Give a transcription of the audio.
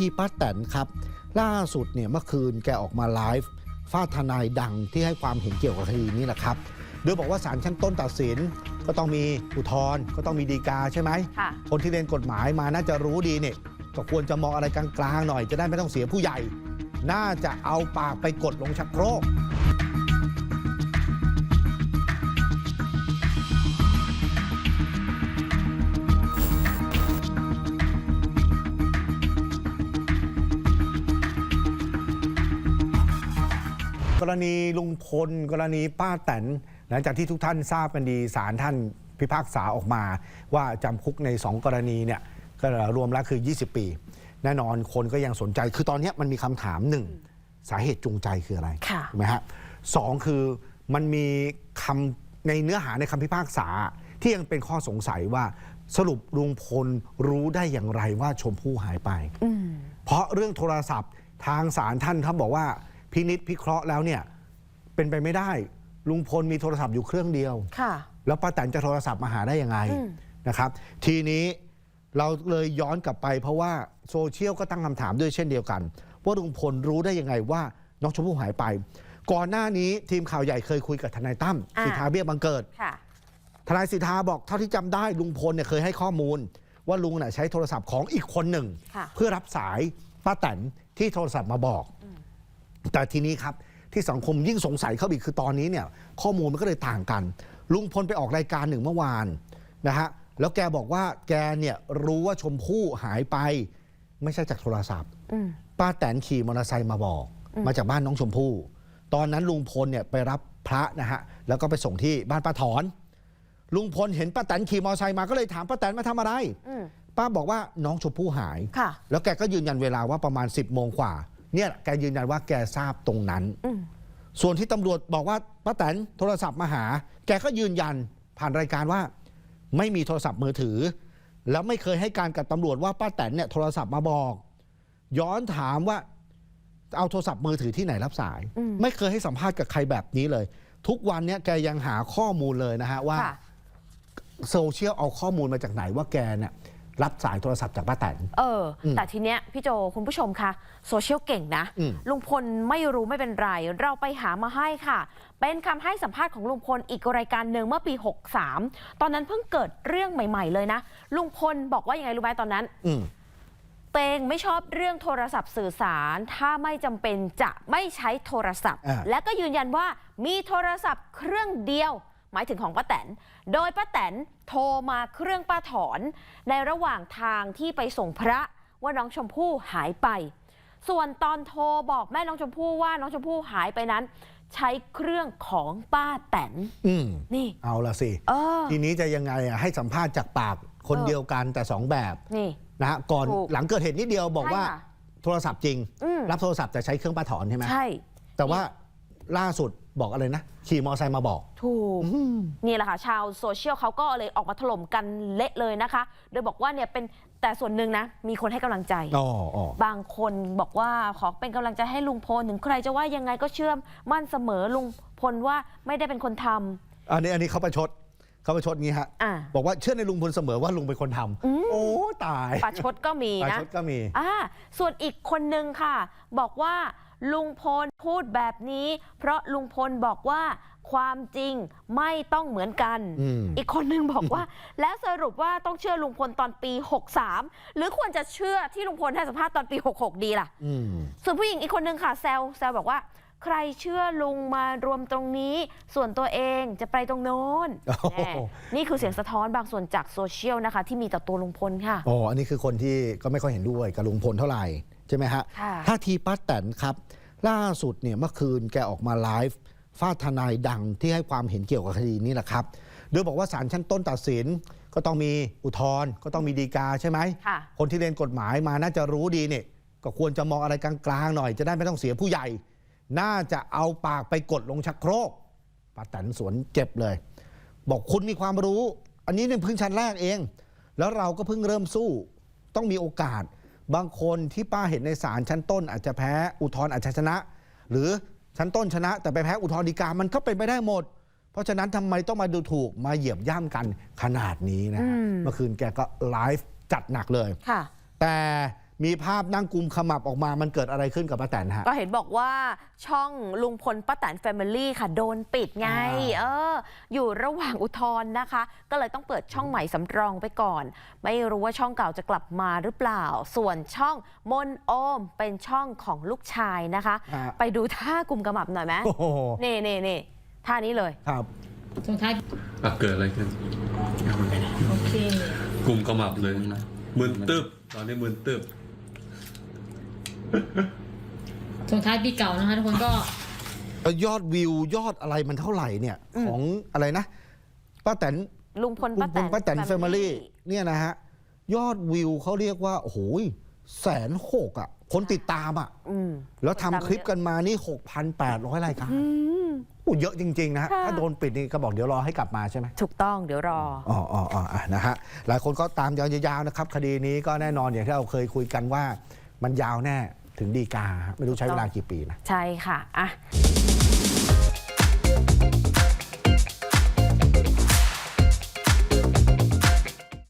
ทีป้าแตนครับ ล่าสุดเนี่ยเมื่อคืนแกออกมาไลฟ์ฟาดทนายดังที่ให้ความเห็นเกี่ยวกับคดีนี้แหละครับ โดยบอกว่าศาลชั้นต้นตัดสินก็ต้องมีอุทธรณ์ก็ต้องมีดีกาใช่ไหมค่ะคนที่เรียนกฎหมายมาน่าจะรู้ดีเนี่ยก็ควรจะมองอะไรกลางๆหน่อยจะได้ไม่ต้องเสียผู้ใหญ่ น่าจะเอาปากไปกดลงชักโครก รณีลุงพล กรณีป้าแตนหลังจากที่ทุกท่านทราบกันดีศาลท่านพิพากษาออกมา ว่าจำคุกใน 2 กรณีเนี่ยก็รวมแล้วคือ 20 ปี แน่นอนคนก็ยังสนใจ คือตอนเนี้ยมันมีคำถามหนึ่งสาเหตุจูงใจคืออะไรค่ะถูกไหมฮะสองคือมันมีคำในเนื้อหาในคำพิพากษา ที่ยังเป็นข้อสงสัยว่าสรุปลุงพลรู้ได้อย่างไรว่าชมพู่หายไปอืมเพราะเรื่องโทรศัพท์ทางศาลท่านเขาบอกว่า พินิษพิเคราะห์แล้วเนี่ยเป็นไปไม่ได้ ลุงพลมีโทรศัพท์อยู่เครื่องเดียว ค่ะ แล้วป้าแตนจะโทรศัพท์มาหาได้ยังไงอืม นะครับ ทีนี้เราเลยย้อนกลับไปเพราะว่าโซเชียลก็ตั้งคำถามด้วยเช่นเดียวกัน ว่าลุงพลรู้ได้ยังไงว่าน้องชมพู่หายไป ก่อนหน้านี้ทีมข่าวใหญ่เคยคุยกับทนายตั้มอ่า สิทธาเบี้ยบังเกิด ค่ะ ทนายสิทธาบอกเท่าที่จำได้ลุงพลเนี่ยเคยให้ข้อมูล ว่าลุงน่ะใช้โทรศัพท์ของอีกคนหนึ่ง ค่ะ เพื่อรับสายป้าแตนที่โทรศัพท์มาบอก แต่ทีนี้ครับที่สังคมยิ่งสงสัยเข้าไปอีกคือตอนนี้เนี่ยข้อมูลมันก็เลยต่างกัน ลุงพลไปออกรายการหนึ่งเมื่อวานนะฮะแล้วแกบอกว่าแกเนี่ยรู้ว่าชมพู่หายไป ไม่ใช่จากโทรศัพท์อืมป้าแตนขี่มอเตอร์ไซค์มาบอก มาจากบ้านน้องชมพู่ ตอนนั้นลุงพลเนี่ยไปรับพระนะฮะแล้วก็ไปส่งที่บ้านป้าถอน ลุงพลเห็นป้าแตนขี่มอเตอร์ไซค์มาก็เลยถามป้าแตนมาทำอะไรอืมป้าบอกว่าน้องชมพู่หายค่ะแล้วแกก็ยืนยันเวลาว่าประมาณ 10บโมงกว่า เนี่ยแกยืนยันว่าแกทราบตรงนั้นอืมส่วนที่ตำรวจบอกว่าป้าแตนโทรศัพท์มาหา แกก็ยืนยันผ่านรายการว่า ไม่มีโทรศัพท์มือถือ แล้วไม่เคยให้การกับตำรวจว่าป้าแตนเนี่ยโทรศัพท์มาบอก ย้อนถามว่าเอาโทรศัพท์มือถือที่ไหนรับสายอืมไม่เคยให้สัมภาษณ์กับใครแบบนี้เลย ทุกวันเนี่ยแกยังหาข้อมูลเลยนะฮะว่าค่ะโซเชียลเอาข้อมูลมาจากไหนว่าแกเนี่ย รับสายโทรศัพท์จากป้าแตน เอออมแต่ทีเนี้ยพี่โจคุณผู้ชมคะโซเชียลเก่งนะอืม ลุงพลไม่รู้ไม่เป็นไร เราไปหามาให้ค่ะ เป็นคำให้สัมภาษณ์ของลุงพลอีกรายการหนึ่งเมื่อปี 63 ตอนนั้นเพิ่งเกิดเรื่องใหม่ ๆ เลยนะ ลุงพลบอกว่ายังไงรู้ไหมตอนนั้น อืม เตงไม่ชอบเรื่องโทรศัพท์สื่อสาร ถ้าไม่จำเป็นจะไม่ใช้โทรศัพท์ อ่า และก็ยืนยันว่ามีโทรศัพท์เครื่องเดียว หมายถึงของป้าแตน โดยป้าแตนโทรมาเครื่องป้าถอน ในระหว่างทางที่ไปส่งพระว่าน้องชมพู่หายไป ส่วนตอนโทรบอกแม่น้องชมพู่ว่าน้องชมพู่หายไปนั้น ใช้เครื่องของป้าแตนอืมนี่ เอาละสิ เออ ทีนี้จะยังไงอะให้สัมภาษณ์จากปากคนเออ เดียวกันแต่สองแบบนี่ นะฮะก่อนถูกหลังเกิดเหตุนิดเดียวบอกว่า ใช่ค่ะ โทรศัพท์จริง อืมรับโทรศัพท์แต่ใช้เครื่องป้าถอนใช่ไหมใช่ แต่ว่าล่าสุด บอกอะไรนะ ขี่มอเตอร์ไซค์มาบอก ถูก นี่แหละค่ะ ชาวโซเชียลเขาก็เลยออกมาถล่มกันเละเลยนะคะ โดยบอกว่าเนี่ยเป็นแต่ส่วนหนึ่งนะ มีคนให้กำลังใจ อ๋ออ๋อบางคนบอกว่าขอเป็นกำลังใจให้ลุงพลถึงใครจะว่ายังไงก็เชื่อมั่นเสมอลุงพลว่าไม่ได้เป็นคนทำ อันนี้อันนี้เขาประชดเขาประชดงี้ฮะ อ่า บอกว่าเชื่อในลุงพลเสมอว่าลุงเป็นคนทำอืมโอ้ตายประชดก็มีประนะ ชดก็มี อ่าส่วนอีกคนนึงค่ะ บอกว่า ลุงพลพูดแบบนี้ เพราะลุงพลบอกว่าความจริงไม่ต้องเหมือนกันอืมอีกคนนึงบอกว่า แล้วสรุปว่าต้องเชื่อลุงพลตอนปี 63 หรือควรจะเชื่อที่ลุงพลให้สัมภาษณ์ตอนปี 66 ดีล่ะอืมส่วนผู้หญิงอีกคนนึงค่ะแซวแซวบอกว่า ใครเชื่อลุงมารวมตรงนี้ ส่วนตัวเองจะไปตรงโน้นโอ้โหแน่นี่คือเสียงสะท้อนบางส่วนจากโซเชียลนะคะ ที่มีต่อตัวลุงพลค่ะอ๋ออันนี้คือคนที่ก็ไม่ค่อยเห็นด้วยกับลุงพลเท่าไหร่ ใช่ไหมฮะค่ะท่าทีป้าแตนครับ ล่าสุดเนี่ยเมื่อคืนแกออกมาไลฟ์ฟาดทนายดังที่ให้ความเห็นเกี่ยวกับคดีนี้แหละครับ โดยบอกว่าศาลชั้นต้นตัดสินก็ต้องมีอุทธรณ์ก็ต้องมีดีกาใช่ไหมค่ะคนที่เรียนกฎหมายมาน่าจะรู้ดีเนี่ยก็ควรจะมองอะไรกลางๆหน่อย จะได้ไม่ต้องเสียผู้ใหญ่ น่าจะเอาปากไปกดลงชักโครกป้าแตนสวนเจ็บเลย บอกคุณมีความรู้ อันนี้เนี่ยเพิ่งชั้นแรกเอง แล้วเราก็เพิ่งเริ่มสู้ ต้องมีโอกาส บางคนที่ป้าเห็นในศาลชั้นต้น อาจจะแพ้อุทธรณ์อาจจะชนะ หรือชั้นต้นชนะ แต่ไปแพ้อุทธรณ์ฎีกามันก็เป็นไปได้หมด เพราะฉะนั้นทำไมต้องมาดูถูกมาเหยียบย่ำกันขนาดนี้นะฮะอืม เมื่อคืนแกก็ไลฟ์จัดหนักเลย ค่ะ แต่ มีภาพนั่งกุมขมับออกมา มันเกิดอะไรขึ้นกับป้าแตนฮะ ก็เห็นบอกว่าช่องลุงพลป้าแตนแฟมิลี่ค่ะโดนปิดไงอ่าเออ อยู่ระหว่างอุทธรณ์นะคะ ก็เลยต้องเปิดช่องใหม่สำรองไปก่อน ไม่รู้ว่าช่องเก่าจะกลับมาหรือเปล่า ส่วนช่องมนโอมเป็นช่องของลูกชายนะคะ ฮะ ไปดูท่ากลุ่มกระหมับหน่อยไหมโอ้โหเน่เน่เน่ท่านี้เลย ครับ ส่งท้ายอะเกิดอะไรขึ้นโอเค กลุ่มกระหมับเลยมึนตึบตอนนี้มึนตึบ ส่งท้ายปีเก่านะคะทุกคนก็ ยอดวิวยอดอะไรมันเท่าไหร่เนี่ยอืมของอะไรนะป้าแตนลุงพลลุป้างพแตลนป้าแตนแฟมิลี่เนี่ยนะฮะ ยอดวิวเขาเรียกว่า โอ้โหแสนหกอะ คนติดตามอะ อืมแล้วทำคลิปกันมานี่ 6,800 รายการอืม โอ้เยอะจริง ๆ นะฮะค่ะ ถ้าโดนปิดนี่ก็บอกเดี๋ยวรอให้กลับมาใช่ไหม ถูกต้องเดี๋ยวรอ อ๋ออ๋ออ๋ออะนะฮะ หลายคนก็ตามยาวๆนะครับ คดีนี้ก็แน่นอนอย่างที่เราเคยคุยกันว่า มันยาวแน่ ถึงดีกา ไม่รู้ใช้เวลากี่ปีนะ ใช่ค่ะอะ